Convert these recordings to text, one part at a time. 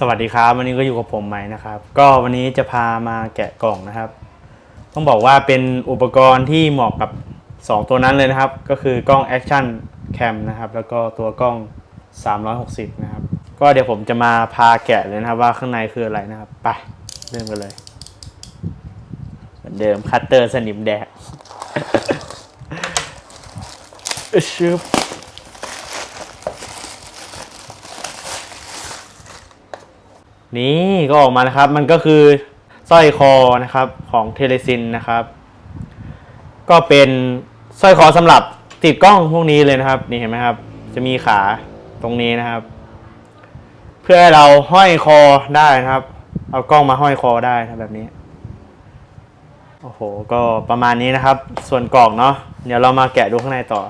สวัสดีครับ วันนี้ก็อยู่กับผมใหม่นะครับ ก็วันนี้จะพามาแกะกล่องนะครับ ต้องบอกว่าเป็นอุปกรณ์ที่เหมาะกับ 2 ตัวนั้นเลยนะครับ ก็คือกล้อง Action Cam นะครับ แล้วก็ตัวกล้อง 360 นะครับ ก็เดี๋ยวผมจะมาพาแกะเลยนะครับ ว่าข้างในคืออะไรนะครับ ไปเริ่มกันเลย เหมือนเดิมคัตเตอร์สนิมแดกชึบ นี่ก็ออกมานะครับ มันก็คือสร้อยคอนะครับของเทเลซินนะครับ ก็เป็นสร้อยคอสำหรับติดกล้องพวกนี้เลยนะครับ นี่เห็นไหมครับ จะมีขาตรงนี้นะครับ เพื่อให้เราห้อยคอได้นะครับ เอากล้องมาห้อยคอได้นะแบบนี้โอ้โห ก็ประมาณนี้นะครับ ส่วนกล่องเนาะเดี๋ยวเรามาแกะดูข้างในต่อ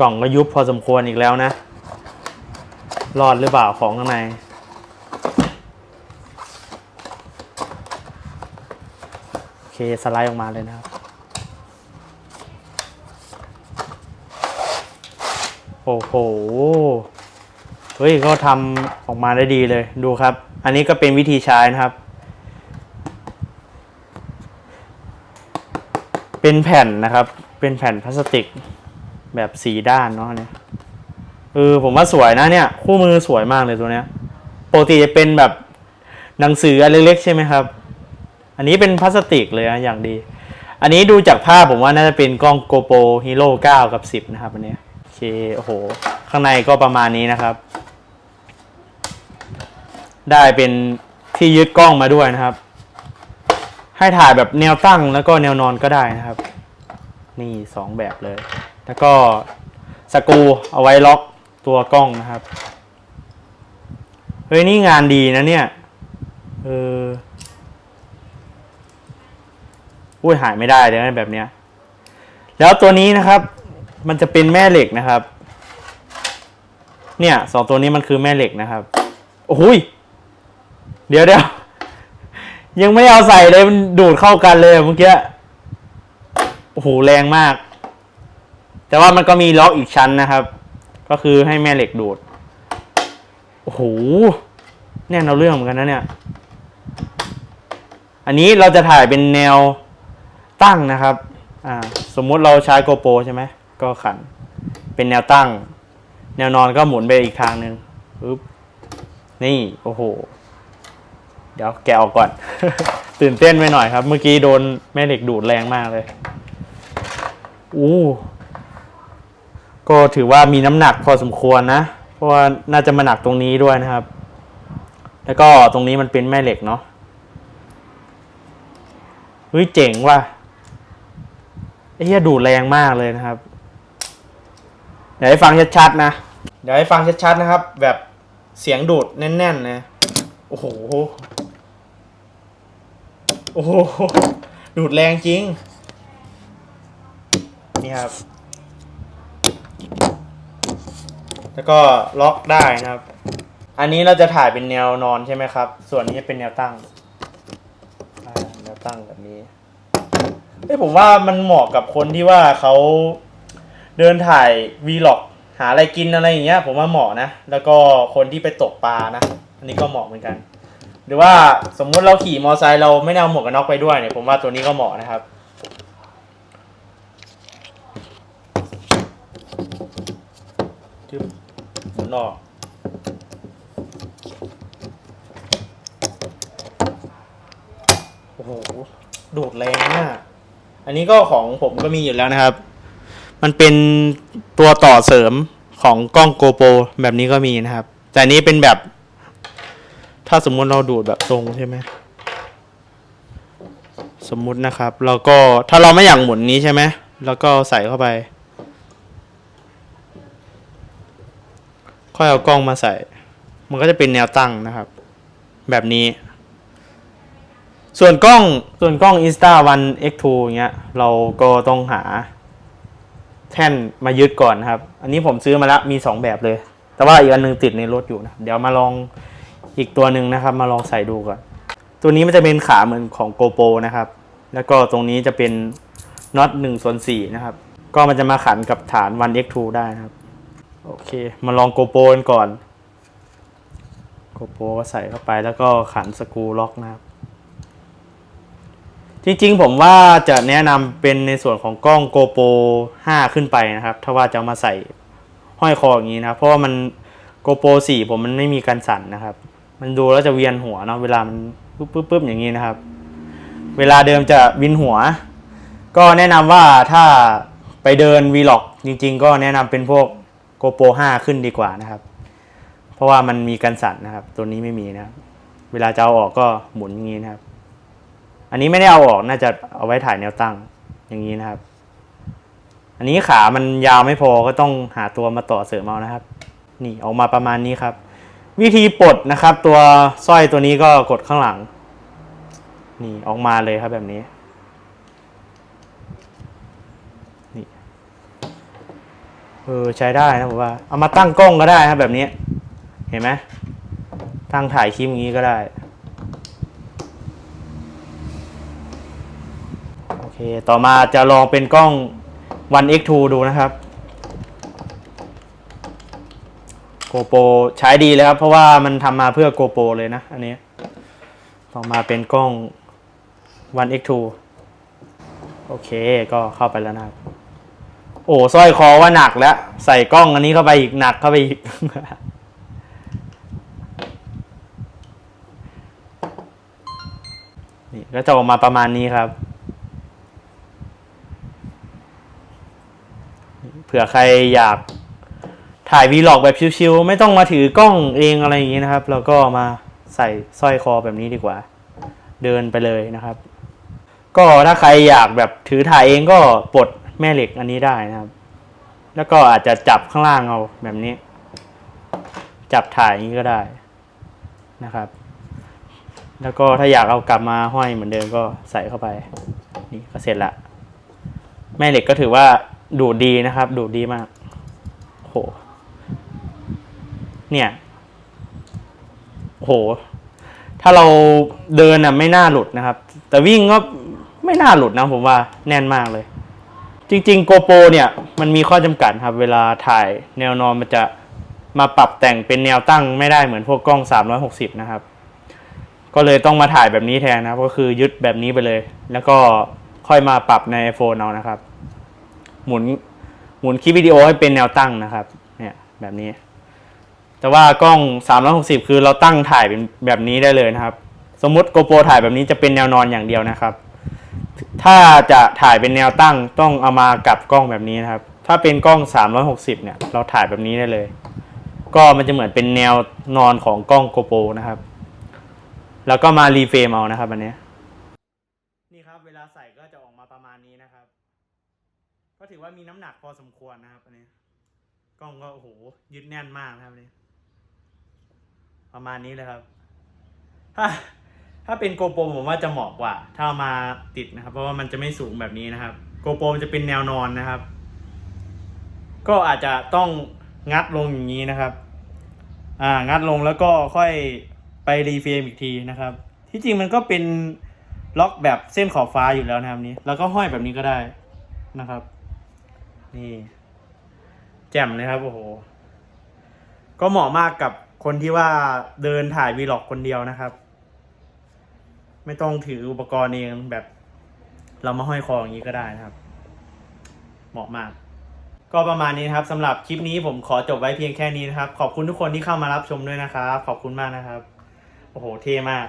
กล่องก็ยุบพอสมควรอีกแล้วนะ รอดหรือเปล่าของข้างใน โอเค สไลด์ออกมาเลยนะครับ โอ้โห เฮ้ยก็ทำออกมาได้ดีเลยดูครับ อันนี้ก็เป็นวิธีใช้นะครับ เป็นแผ่นนะครับ เป็นแผ่นพลาสติก แบบสีด้านเนาะเนี่ยเออผมว่าสวยนะเนี่ย คู่มือสวยมากเลยตัวเนี้ยปกติจะเป็นแบบหนังสืออันเล็กๆใช่ไหมครับ อันนี้เป็นพลาสติกเลยนะอย่างดี อันนี้ดูจากภาพผมว่าน่าจะเป็นกล้อง GoPro Hero 9 กับ 10 นะครับอันนี้โอเคโอ้โห ข้างในก็ประมาณนี้นะครับ ได้เป็นที่ยึดกล้องมาด้วยนะครับ ให้ถ่ายแบบแนวตั้งแล้วก็แนวนอนก็ได้นะครับ นี่สองแบบเลย แล้วก็สกูเอาไว้ล็อกตัวกล้องนะครับเฮ้ยนี่งานดีนะเนี่ยเอออุ้ยหายไม่ได้เลยนะแบบเนี้ยแล้วตัวนี้นะครับมันจะเป็นแม่เหล็กนะครับ เนี่ยสองตัวนี้มันคือแม่เหล็กนะครับโอ้ยเดี๋ยวเดี๋ยวยังไม่เอาใส่เลยมันดูดเข้ากันเลยเมื่อกี้ อ้โหแรงมาก แต่ว่ามันก็มีล็อกอีกชั้นนะครับ ก็คือให้แม่เหล็กดูด โอ้โห แน่นเอาเรื่องเหมือนกันนะเนี่ย อันนี้เราจะถ่ายเป็นแนวตั้งนะครับ อ่า สมมุติเราใช้โกโปรใช่ไหม ก็ขัน เป็นแนวตั้ง แนวนอนก็หมุนไปอีกทางหนึ่งปึ๊บ นี่ โอ้โห เดี๋ยวแกะออกก่อน ตื่นเต้นไปหน่อยครับ เมื่อกี้โดนแม่เหล็กดูดแรงมากเลย อู้ก็ถือว่ามีน้ำหนักพอสมควรนะ เพราะว่าน่าจะมาหนักตรงนี้ด้วยนะครับ แล้วก็ตรงนี้มันเป็นแม่เหล็กเนาะเฮ้ยเจ๋งว่ะไอ้เหี้ยดูดแรงมากเลยนะครับ เดี๋ยวให้ฟังชัดๆนะ เดี๋ยวให้ฟังชัดๆนะครับ แบบเสียงดูดแน่นๆนะโอ้โห โอ้โห ดูดแรงจริง ครับ แล้วก็ล็อกได้นะครับ อันนี้เราจะถ่ายเป็นแนวนอนใช่ไหมครับ ส่วนนี้จะเป็นแนวตั้งแนวตั้งแบบนี้เอ้ยผมว่ามันเหมาะกับคนที่ว่าเขาเดินถ่ายวีล็อกหาอะไรกินอะไรอย่างเงี้ย ผมว่าเหมาะนะ แล้วก็คนที่ไปตกปลานะ อันนี้ก็เหมาะเหมือนกัน หรือว่าสมมุติเราขี่มอเตอร์ไซค์เราไม่ได้เอาหมวกกันน็อกไปด้วยเนี่ยผมว่าตัวนี้ก็เหมาะนะครับ จึ๊บหมุ นออก โอ้โห ดูดแรงมากอันนี้ก็ของผมก็มีอยู่แล้วนะครับ มันเป็นตัวต่อเสริมของกล้องโกโปรแบบนี้ก็มีนะครับ แต่อันนี้เป็นแบบ ถ้าสมมุติเราดูดแบบตรงใช่ไหมสมมุตินะครับเราก็ถ้าเราไม่อยากหมุนนี้ใช่ไหมแล้วก็ใส่เข้าไป ค่อยเอากล้องมาใส่ มันก็จะเป็นแนวตั้งนะครับ แบบนี้ ส่วนกล้องส่วนกล้อง Insta One X2 เงี้ย เราก็ต้องหา แท่นมายึดก่อนนครับ อันนี้ผมซื้อมาแล้วมี 2 แบบเลย แต่ว่าอีกอันหนึงติดในรถอยู่นะ เดี๋ยวมาลองอีกตัวหนึ่งนะครับ มาลองใส่ดูก่อน ตัวนี้มันจะเป็นขาเหมือนของ GoPro นะครับ แล้วก็ตรงนี้จะเป็นน็อต1ส่วน4นะครับ ก็มันจะมาขันกับฐาน One X2 ได้นะครับ โอเค มาลองโกโปรกันก่อน โกโปรก็ใส่เข้าไปแล้วก็ขันสกรูล็อกนะครับ จริงๆ ผมว่าจะแนะนำเป็นในส่วนของกล้องโกโปร5ขึ้นไปนะครับ ถ้าว่าจะามาใส่ห้อยคออย่างนี้นะเพราะว่ามันโกโปร4ผมมันไม่มีการสั่นนะครับ มันดูแล้วจะเวียนหัวเนาะเวลามันปุ๊บปุ๊บปุ๊บอย่างนี้นะครับ เวลาเดิมจะวินหัว ก็แนะนำว่าถ้าไปเดินวีล็อกจริง ๆ ก็แนะนำเป็นพวก โกโปร5ขึ้นดีกว่านะครับ เพราะว่ามันมีกันสั่นนะครับ ตัวนี้ไม่มีนะครับ เวลาจะเอาออกก็หมุนอย่างนี้นะครับ อันนี้ไม่ได้เอาออกน่าจะเอาไว้ถ่ายแนวตั้งอย่างนี้นะครับ อันนี้ขามันยาวไม่พอก็ต้องหาตัวมาต่อเสริมเอานะครับ นี่ออกมาประมาณนี้ครับ วิธีปลดนะครับ ตัวสร้อยตัวนี้ก็กดข้างหลัง นี่ออกมาเลยครับแบบนี้นี่ ออใช้ได้นะผมว่า เอามาตั้งกล้องก็ได้ครับแบบนี้ เห็นไหมตั้งถ่ายคลิปอย่างนี้ก็ได้ โอเค ต่อมาจะลองเป็นกล้อง One X2 ดูนะครับ GoPro ใช้ดีเลยครับ เพราะว่ามันทำมาเพื่อ GoPro เลยนะ อันนี้ ต่อมาเป็นกล้อง One X2 โอเค ก็เข้าไปแล้วนะครับ อ้สร้อยคอว่าหนักแล้ว ใส่กล้องอันนี้เข้าไปอีกหนักเข้าไปอีก นี่ก็จะออกมาประมาณนี้ครับ เผื่อใครอยากถ่ายวีล็อกแบบชิวๆไม่ต้องมาถือกล้องเองอะไรอย่างนี้นะครับ แล้วก็มาใส่สร้อยคอแบบนี้ดีกว่า เดินไปเลยนะครับ ก็ถ้าใครอยากแบบถือถ่ายเองก็ปลด แม่เหล็กอันนี้ได้นะครับ แล้วก็อาจจะจับข้างล่างเอาแบบนี้ จับถ่ายอย่างนี้ก็ได้นะครับ แล้วก็ถ้าอยากเอากลับมาห้อยเหมือนเดิมก็ใส่เข้าไป นี่ก็เสร็จละ แม่เหล็กก็ถือว่าดูดดีนะครับ ดูดดีมากโหเนี่ยโห ถ้าเราเดินอะไม่น่าหลุดนะครับ แต่วิ่งก็ไม่น่าหลุดนะผมว่าแน่นมากเลย จริงๆโกโปรเนี่ยมันมีข้อจำกัดครับ เวลาถ่ายแนวนอนมันจะมาปรับแต่งเป็นแนวตั้งไม่ได้เหมือนพวกกล้อง 360 นะครับ ก็เลยต้องมาถ่ายแบบนี้แทนนะครับ ก็คือยึดแบบนี้ไปเลย แล้วก็ค่อยมาปรับใน iPhone เอานะครับ หมุนหมุนคลิปวิดีโอให้เป็นแนวตั้งนะครับ เนี่ยแบบนี้ แต่ว่ากล้อง 360 คือเราตั้งถ่ายเป็นแบบนี้ได้เลยนะครับ สมมติ GoPro ถ่ายแบบนี้จะเป็นแนวนอนอย่างเดียวนะครับ ถ้าจะถ่ายเป็นแนวตั้งต้องเอามากับกล้องแบบนี้นะครับ ถ้าเป็นกล้อง 360 เนี่ย เราถ่ายแบบนี้ได้เลย ก็มันจะเหมือนเป็นแนวนอนของกล้อง GoPro นะครับ แล้วก็มารีเฟรมเอานะครับอันนี้ นี่ครับ เวลาใส่ก็จะออกมาประมาณนี้นะครับ ก็ถือว่ามีน้ำหนักพอสมควรนะครับอันนี้ กล้องก็โอ้โหยึดแน่นมากนะครับอันนี้ประมาณนี้เลยครับถ้า ถ้าเป็นโกโปรผมว่าจะเหมาะกว่า ถ้าเอามาติดนะครับ เพราะว่ามันจะไม่สูงแบบนี้นะครับโกโปรมันจะเป็นแนวนอนนะครับ ก็อาจจะต้องงัดลงอย่างนี้นะครับ อ่างัดลงแล้วก็ค่อยไปรีเฟรมอีกทีนะครับ ที่จริงมันก็เป็นล็อกแบบเส้นขอบฟ้าอยู่แล้วนะครับนี้ แล้วก็ห้อยแบบนี้ก็ได้นะครับ นี่แจ่มเลยครับโอ้โหก็เหมาะมากกับคนที่ว่าเดินถ่ายวีล็อกคนเดียวนะครับ ไม่ต้องถืออุปกรณ์เองแบบ เรามาห้อยคออย่างนี้ก็ได้นะครับ เหมาะมาก ก็ประมาณนี้นะครับสำหรับคลิปนี้ผมขอจบไว้เพียงแค่นี้นะครับ ขอบคุณทุกคนที่เข้ามารับชมด้วยนะครับ ขอบคุณมากนะครับ โอ้โหเท่มาก